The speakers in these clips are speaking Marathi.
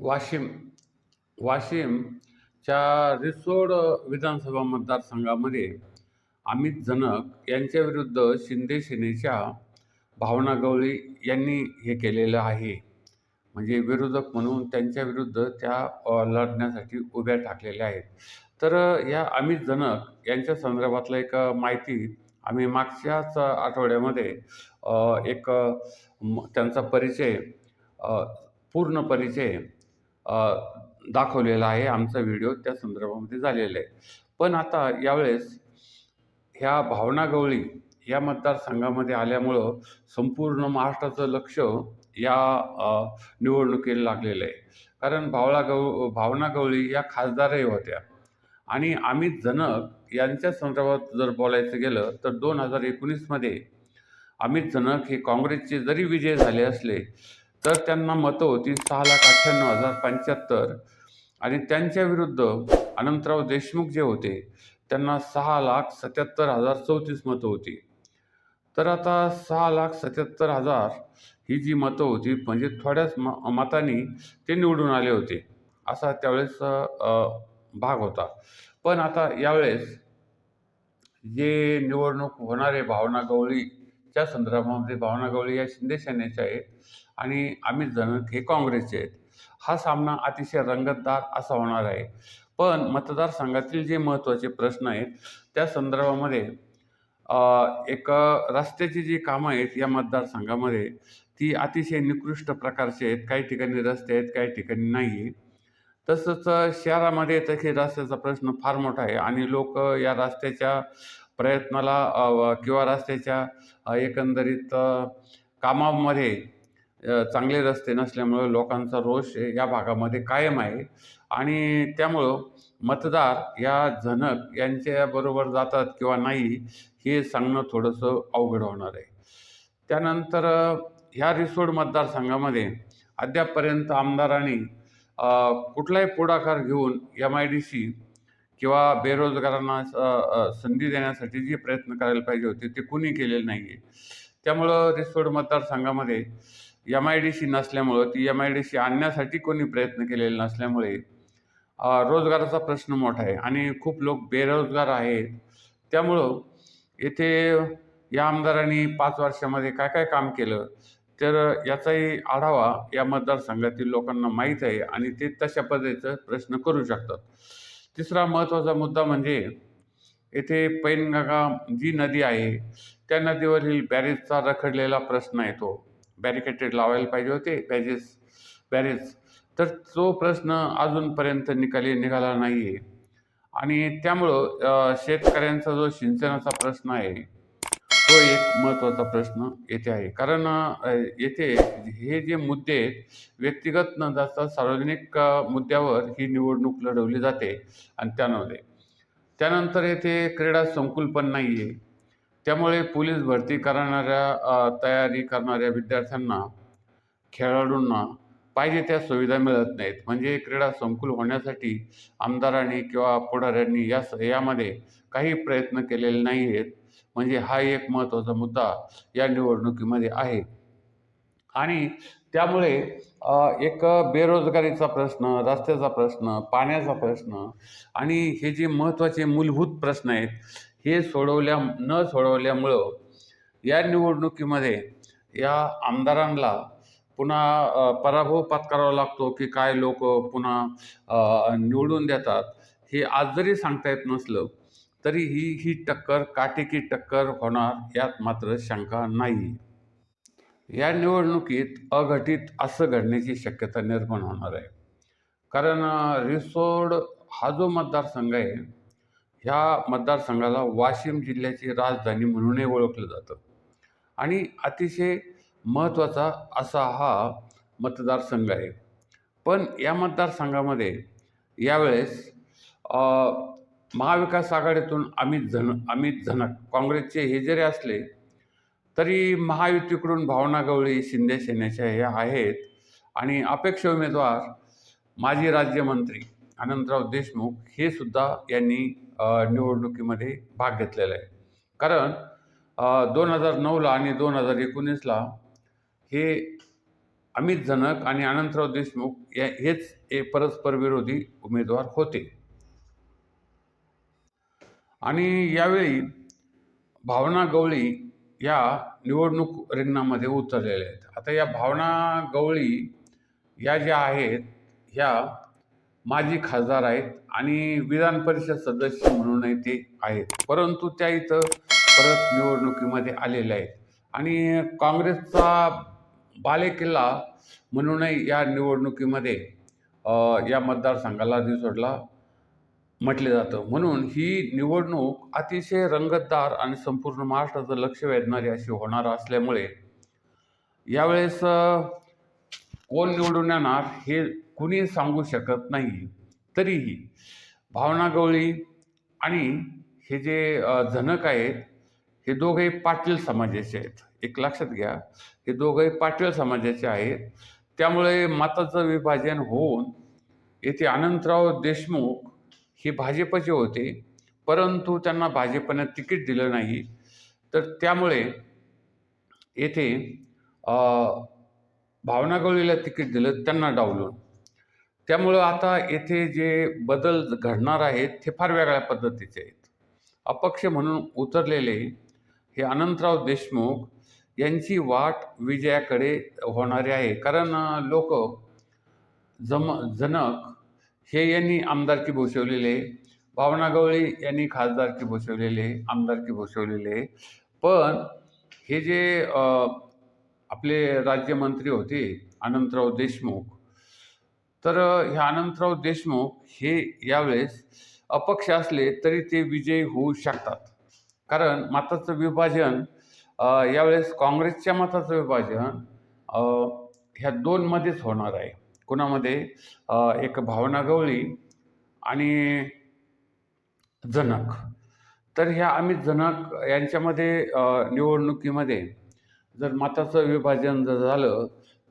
वाशिम वाशिमच्या रिसोड विधानसभा मतदारसंघामध्ये अमित जनक यांच्याविरुद्ध शिंदे सेनेच्या भावना गवळी यांनी हे केलेलं आहे. म्हणजे विरोधक म्हणून त्यांच्याविरुद्ध त्या लढण्यासाठी उभ्या ठाकलेल्या आहेत. तर या अमित जनक यांच्या संदर्भातलं एक माहिती आम्ही मागच्याच आठवड्यामध्ये एक त्यांचा परिचय पूर्ण परिचय दाखवलेला आहे आमचा व्हिडिओ त्या संदर्भामध्ये झालेला आहे. पण आता यावेळेस ह्या भावना गवळी या मतदारसंघामध्ये आल्यामुळं संपूर्ण महाराष्ट्राचं लक्ष या निवडणुकीला लागलेलं आहे. कारण भावळा गव भावना गवळी या खासदारही होत्या. आणि अमित जनक यांच्या संदर्भात जर बोलायचं गेलं तर दोन हजार एकोणीसमध्ये अमित जनक हे काँग्रेसचे जरी विजय झाले असले तर त्यांना मतं होती सहा लाख अठ्ठ्याण्णव हजार पंच्याहत्तर. आणि त्यांच्या विरुद्ध अनंतराव देशमुख जे होते त्यांना सहा लाख सत्याहत्तर हजार चौतीस मतं होती. तर आता सहा लाख सत्याहत्तर हजार ही जी मतं होती म्हणजे थोड्याच म मतांनी ते निवडून आले होते. असा त्यावेळेस भाग होता. पण आता यावेळेस जे निवडणूक होणारे भावना गवळी च्या संदर्भामध्ये भावना गवळी या शिंदे सेनेच्या आहेत आणि अमित जनक हे काँग्रेसचे आहेत. हा सामना अतिशय रंगतदार असा होणार आहे. पण मतदारसंघातील जे महत्त्वाचे प्रश्न आहेत त्या संदर्भामध्ये एक रस्त्याची जी कामं आहेत या मतदारसंघामध्ये ती अतिशय निकृष्ट प्रकारची आहेत. काही ठिकाणी रस्ते आहेत काही ठिकाणी नाही आहे तसंच शहरामध्ये तसे रस्त्याचा प्रश्न फार मोठा आहे आणि लोक या रस्त्याच्या प्रयत्नाला किंवा रस्त्याच्या एकंदरीत कामामध्ये चांगले रस्ते नसल्यामुळे लोकांचा रोष या भागामध्ये कायम आहे. आणि त्यामुळं मतदार या जनक यांच्याबरोबर जातात किंवा नाही हे सांगणं थोडंसं अवघड होणार आहे. त्यानंतर ह्या रिसोड मतदारसंघामध्ये अद्यापपर्यंत आमदारांनी कुठलाही पुढाकार घेऊन एम आय डी सी किंवा बेरोजगारांना संधी देण्यासाठी जे प्रयत्न करायला पाहिजे होते ते कुणी केलेले नाही आहे त्यामुळं रिसोड मतदारसंघामध्ये एम आय डी सी नसल्यामुळं ती एम आय डी सी आणण्यासाठी कोणी प्रयत्न केलेले नसल्यामुळे रोजगाराचा प्रश्न मोठा आहे आणि खूप लोक बेरोजगार आहेत. त्यामुळं येथे या आमदारांनी पाच वर्षामध्ये काय काय काम केलं तर याचाही आढावा या मतदारसंघातील लोकांना माहीत आहे आणि ते तशा पद्धतीचा प्रश्न करू शकतात. तिसरा महत्त्वाचा मुद्दा म्हणजे येथे पैनगंगा जी नदी आहे त्या नदीवरील बॅरेजचा रखडलेला प्रश्न येतो. बॅरिकेटेड लावायला पाहिजे होते बॅजेस बॅरेज. तर तो प्रश्न अजूनपर्यंत निकाली निघाला नाही आहे आणि त्यामुळं शेतकऱ्यांचा जो सिंचनाचा प्रश्न आहे तो एक महत्त्वाचा प्रश्न येथे आहे. कारण येथे हे जे मुद्दे आहेत व्यक्तिगत न जाता सार्वजनिक मुद्द्यावर ही निवडणूक लढवली जाते आणि त्यामध्ये. त्यानंतर येथे क्रीडा संकुल पण नाही आहे त्यामुळे पोलीस भरती करणाऱ्या तयारी करणाऱ्या विद्यार्थ्यांना खेळाडूंना पाहिजे त्या सुविधा मिळत नाहीत. म्हणजे क्रीडा संकुल होण्यासाठी आमदारांनी किंवा पुढाऱ्यांनी या यामध्ये काही प्रयत्न केलेले नाही आहेत म्हणजे हा एक महत्त्वाचा मुद्दा या निवडणुकीमध्ये आहे. आणि त्यामुळे एक बेरोजगारीचा प्रश्न रस्त्याचा प्रश्न पाण्याचा प्रश्न आणि हे जे महत्त्वाचे मूलभूत प्रश्न आहेत हे सोडवल्या न सोडवल्यामुळं या निवडणुकीमध्ये या आमदारांना पुन्हा पराभव पत्करावा लागतो की काय लोक पुन्हा निवडून देतात हे आज जरी सांगता येत नसलं तरी ही ही टक्कर काटेकी टक्कर होणार यात मात्र शंका नाही या निवडणुकीत अघटित असं घडण्याची शक्यता निर्माण होणार आहे. कारण रिसोड हा जो मतदारसंघ आहे ह्या मतदारसंघाला वाशिम जिल्ह्याची राजधानी म्हणूनही ओळखलं जातं. आणि अतिशय महत्त्वाचा असा हा मतदारसंघ आहे. पण या मतदारसंघामध्ये यावेळेस महाविकास आघाडीतून अमित झन अमित झनक काँग्रेसचे हे जरी असले तरी महायुतीकडून भावना गवळी शिंदे सेनेच्या हे आहेत. आणि अपेक्ष उमेदवार माजी राज्यमंत्री अनंतराव देशमुख हे सुद्धा यांनी निवडणुकीमध्ये भाग घेतलेला आहे. कारण दोन हजार नऊला आणि दोन हजार एकोणीसला हे अमित जनक आणि अनंतराव देशमुख या हेच हे परस्पर विरोधी उमेदवार होते. आणि यावेळी भावना गवळी या निवडणूक रिंगणामध्ये उतरलेल्या आहेत. आता या भावना गवळी या ज्या आहेत ह्या माजी खासदार आहेत आणि विधान परिषद सदस्य म्हणूनही ते आहेत. परंतु त्या इथं परत निवडणुकीमध्ये आलेल्या आहेत. आणि काँग्रेसचा बालेकिल्ला म्हणूनही या निवडणुकीमध्ये या मतदारसंघाला रिसोडला म्हटलं जातं. म्हणून ही निवडणूक अतिशय रंगतदार आणि संपूर्ण महाराष्ट्राचं लक्ष वेधणारी अशी होणार असल्यामुळे यावेळेस कोण निवडून येणार हे कुणी सांगू शकत नाही. तरीही भावना गवळी आणि हे जे जनक झनक आहेत हे दोघे पाटील समाजाचे आहेत. एक लक्षात घ्या हे दोघे पाटील समाजाचे आहेत. त्यामुळे मताचं विभाजन होऊन येथे अनंतराव देशमुख हे भाजपचे होते. परंतु त्यांना भाजपनं तिकीट दिलं नाही. तर त्यामुळे येथे भावनागवळीला भावना गवळीला तिकीट दिलं त्यांना डावलून. त्यामुळं आता येथे जे बदल घडणार आहेत ते फार वेगळ्या पद्धतीचे आहेत. अपक्ष म्हणून उतरलेले हे अनंतराव देशमुख यांची वाट विजयाकडे होणारी आहे. कारण लोक जम जनक हे यांनी आमदारकी भूषवलेले भावना गवळी यांनी खासदारकी भूषवलेले आमदारकी भूषवलेले. पण हे जे आपले राज्यमंत्री होते अनंतराव देशमुख तर ह्या अनंतराव देशमुख हे यावेळेस अपक्ष असले तरी ते विजयी होऊ शकतात. कारण मताचं विभाजन यावेळेस काँग्रेसच्या मताचं विभाजन ह्या दोनमध्येच होणार आहे. कोणामध्ये एक भावना गवळी आणि जनक. तर ह्या अमित जनक यांच्यामध्ये निवडणुकीमध्ये जर मताचं विभाजन जर झालं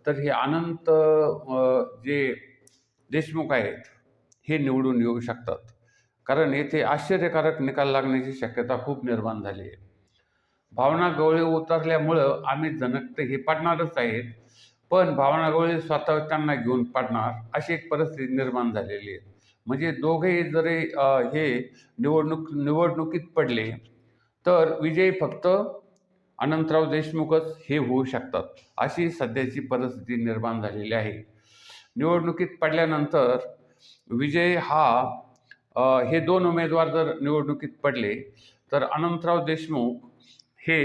तर हे अनंत जे देशमुख आहेत हे निवडून येऊ शकतात. कारण येथे आश्चर्यकारक निकाल लागण्याची शक्यता खूप निर्माण झाली आहे. भावना गवळे उतरल्यामुळं आम्ही जनक तर हे पाडणारच आहेत. पण भावना गवळे स्वतः त्यांना घेऊन पडणार अशी एक परिस्थिती निर्माण झालेली आहे. म्हणजे दोघेही जरी हे निवडणूक निवडणुकीत पडले तर विजयी फक्त अनंतराव देशमुखच हे होऊ शकतात अशी सध्याची परिस्थिती निर्माण झालेली आहे. निवडणुकीत पडल्यानंतर विजय हा हे दोन उमेदवार जर निवडणुकीत पडले तर अनंतराव देशमुख हे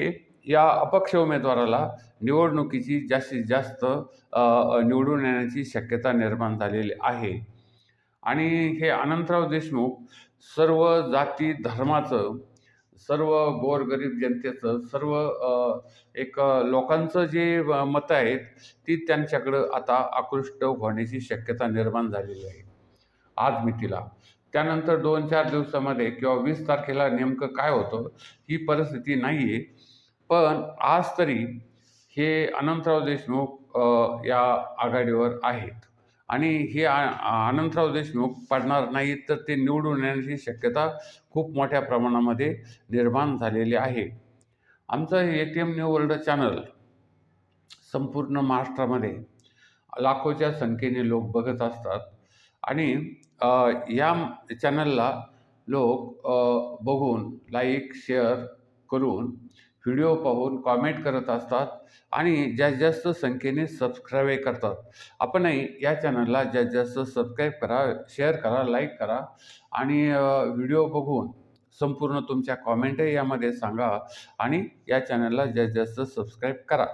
या अपक्ष उमेदवाराला निवडणुकीची जास्तीत जास्त निवडून येण्याची शक्यता निर्माण झालेली आहे. आणि हे अनंतराव देशमुख सर्व जाती धर्माचं सर्व गोरगरीब जनतेचं सर्व एक लोकांचं जे मतं आहेत ती त्यांच्याकडं आता आकृष्ट होण्याची शक्यता निर्माण झालेली आहे. आज मितीला त्यानंतर दोन चार दिवसामध्ये किंवा वीस तारखेला नेमकं काय होतं ही परिस्थिती नाही आहे पण आज तरी हे अनंतराव देशमुख या आघाडीवर आहेत. आणि हे आ- अनंतराव देशमुख पडणार नाहीत तर ते निवडून येण्याची शक्यता खूप मोठ्या प्रमाणामध्ये निर्माण झालेली आहे. आमचं हे A T M new world channel संपूर्ण महाराष्ट्रामध्ये लाखोच्या संख्येने लोक बघत असतात. आणि या चॅनलला लोक बघून लाईक शेअर करून व्हिडिओ पाहून कॉमेंट करत असतात आणि जास्तीत जास्त संख्येने सबस्क्राईबही करतात. आपणही या चॅनलला जास्तीत जास्त सबस्क्राईब करा शेअर करा लाईक करा आणि व्हिडिओ बघून संपूर्ण तुमच्या कॉमेंटही यामध्ये सांगा आणि या चॅनलला जास्तीत जास्त सबस्क्राईब करा.